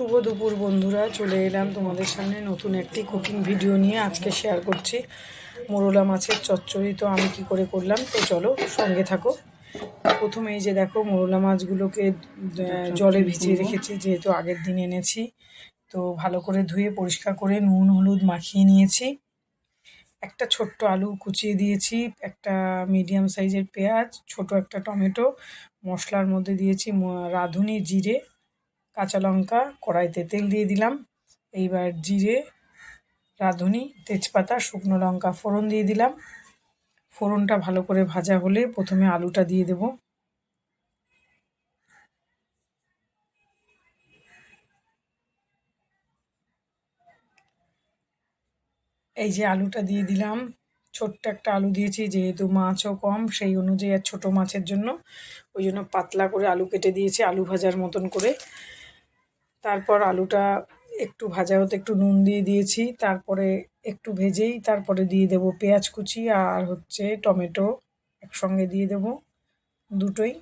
শুভ দুপুর বন্ধুরা। চলে এলাম তোমাদের সামনে নতুন একটি কুকিং ভিডিও নিয়ে আজকে শেয়ার করছি। মোরলা মাছের চচ্চড়ি তো আমি কি করে করলাম? তো চলো সঙ্গে থাকো। প্রথমে এই যে দেখো মোরলা মাছগুলোকে জলে ভিজিয়ে রেখেছি যেহেতু আগের দিন এনেছি। তো ভালো করে ধুয়ে পরিষ্কার করে নুন হলুদ মাখিয়ে নিয়েছি। একটা ছোট্ট আলু কুচিয়ে দিয়েছি একটা মিডিয়াম সাইজের পেঁয়াজ ছোট একটা টমেটো মশলার মধ্যে দিয়েছি রাঁধুনি জিরে কাঁচা লঙ্কা, কড়াইতে তেল দিয়ে দিলাম। এইবার জিরে, রাঁধুনি, তেজপাতা, শুকনো লঙ্কা, ফোড়ন দিয়ে দিলাম। ফোড়নটা ভালো করে ভাজা হলে প্রথমে আলুটা দিয়ে দেব। এই যে আলুটা দিয়ে দিলাম, ছোট্ট একটা আলু দিয়েছি, যেহেতু মাছও কম, সেই অনুযায়ী আর ছোটো মাছের জন্য। ওই জন্য পাতলা করে আলু কেটে দিয়েছি, আলু ভাজার মতন করে। তারপর আলুটা একটু ভাজা হতে একটু নুন দিয়ে দিয়েছি, তারপরে একটু ভেজেই তারপরে দিয়ে দেব পেঁয়াজ কুচি আর হচ্ছে টমেটো একসঙ্গে দিয়ে দেব দুটোই।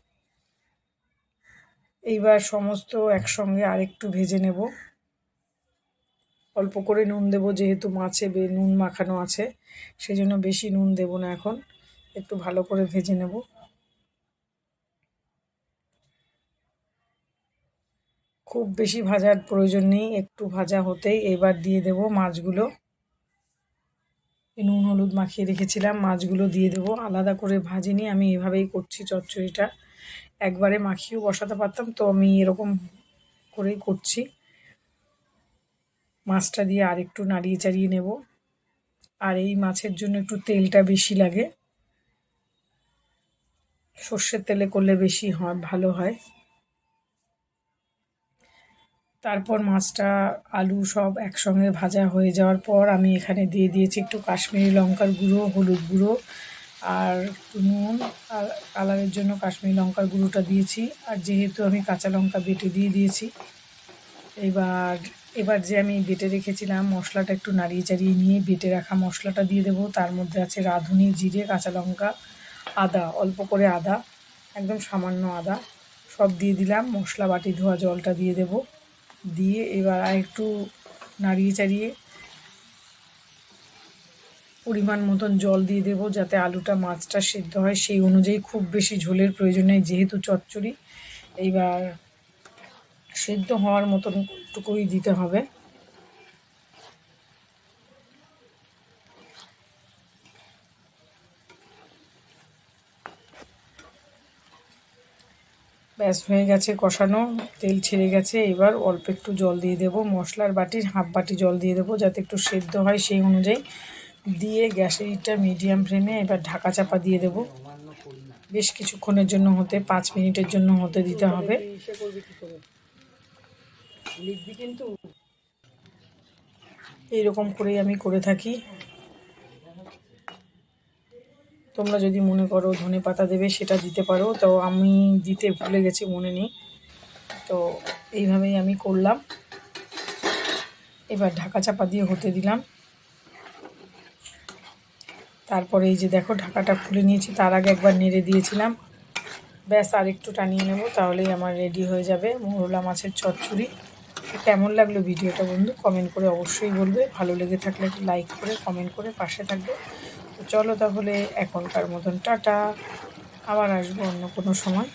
এইবার সমস্ত একসঙ্গে আরেকটু ভেজে নেব। অল্প করে নুন দেব যেহেতু মাছে নুন মাখানো আছে সেই জন্য বেশি নুন দেব না এখন, একটু ভালো করে ভেজে নেব। খুব বেশি ভাজার প্রয়োজন নেই, একটু ভাজা হতেই এবার দিয়ে দেব মাছগুলো। নুন হলুদ মাখিয়ে রেখেছিলাম, মাছগুলো দিয়ে দেবো। আলাদা করে ভাজিনি, আমি এভাবেই করছি চচ্চড়িটা। একবারে মাখিয়েও বসাতে পারতাম, তো আমি এরকম করেই করছি। মাছটা দিয়ে আর একটু নাড়িয়ে চাড়িয়ে নেব। আর এই মাছের জন্য একটু তেলটা বেশি লাগে। সর্ষের তেলে করলে বেশি হয়, ভালো হয়। তারপর মাছটা, আলু সব একসঙ্গে ভাজা হয়ে যাওয়ার পর আমি এখানে দিয়ে দিয়েছি একটু কাশ্মীরি লঙ্কার গুঁড়ো, হলুদ গুঁড়ো আর নুন কালারের জন্য কাশ্মীরি লঙ্কার গুঁড়োটা দিয়েছি। আর যেহেতু আমি কাঁচা লঙ্কা বেটে দিয়ে দিয়েছি, এবার এবার যে আমি বেটে রেখেছিলাম, মশলাটা একটু নাড়িয়ে চাড়িয়ে নিয়ে বেটে রাখা মশলাটা দিয়ে দেবো। তার মধ্যে আছে রাঁধুনি, জিরে, কাঁচা লঙ্কা, আদা, অল্প করে আদা, একদম সামান্য আদা, সব দিয়ে দিলাম। মশলা বাটি ধোয়া জলটা দিয়ে দেব। দিয়ে এবার আর একটু নাড়িয়ে চাড়িয়ে পরিমাণ মতন জল দিয়ে দেবো যাতে আলুটা, মাছটা সেদ্ধ হয়। সেই অনুযায়ী খুব বেশি ঝোলের প্রয়োজন নেই, যেহেতু চচ্চড়ি। এইবার সেদ্ধ হওয়ার মতন একটু করেই দিতে হবে। ব্যাস, হয়ে গেছে কষানো। তেল ছেড়ে গেছে। এবার অল্প একটু জল দিয়ে দেব। মশলার বাটির হাফ বাটি জল দিয়ে দেবো যাতে একটু সেদ্ধ হয় সেই অনুযায়ী। দিয়ে গ্যাসের ইটটা মিডিয়াম ফ্লেমে এবার ঢাকা চাপা দিয়ে দেব। বেশ কিছুক্ষণের জন্য হতে, পাঁচ মিনিটের জন্য হতে দিতে হবে। এইরকম করেই আমি করে থাকি। তোমরা যদি মনে করো ধনে পাতা দেবে, সেটা দিতে পারো। তো আমি দিতে ভুলে গেছি, মনে নেই। তো এইভাবেই আমি করলাম। এবার ঢাকা চাপা দিয়ে হতে দিলাম। তারপরে এই যে দেখো, ঢাকাটা খুলে নিয়েছি। তার আগে একবার নেড়ে দিয়েছিলাম। ব্যাস, আর একটু টানিয়ে নেব, তাহলেই আমার রেডি হয়ে যাবে মোরলা মাছের চচ্চড়ি। কেমন লাগল ভিডিওটা বন্ধু? কমেন্ট করে অবশ্যই বলবে। ভালো লেগে থাকলে একটু লাইক করে কমেন্ট করে পাশে থাকবে। চলো তাহলে এখনকার মতন টাটা। আবার আসব অন্য কোনো সময়।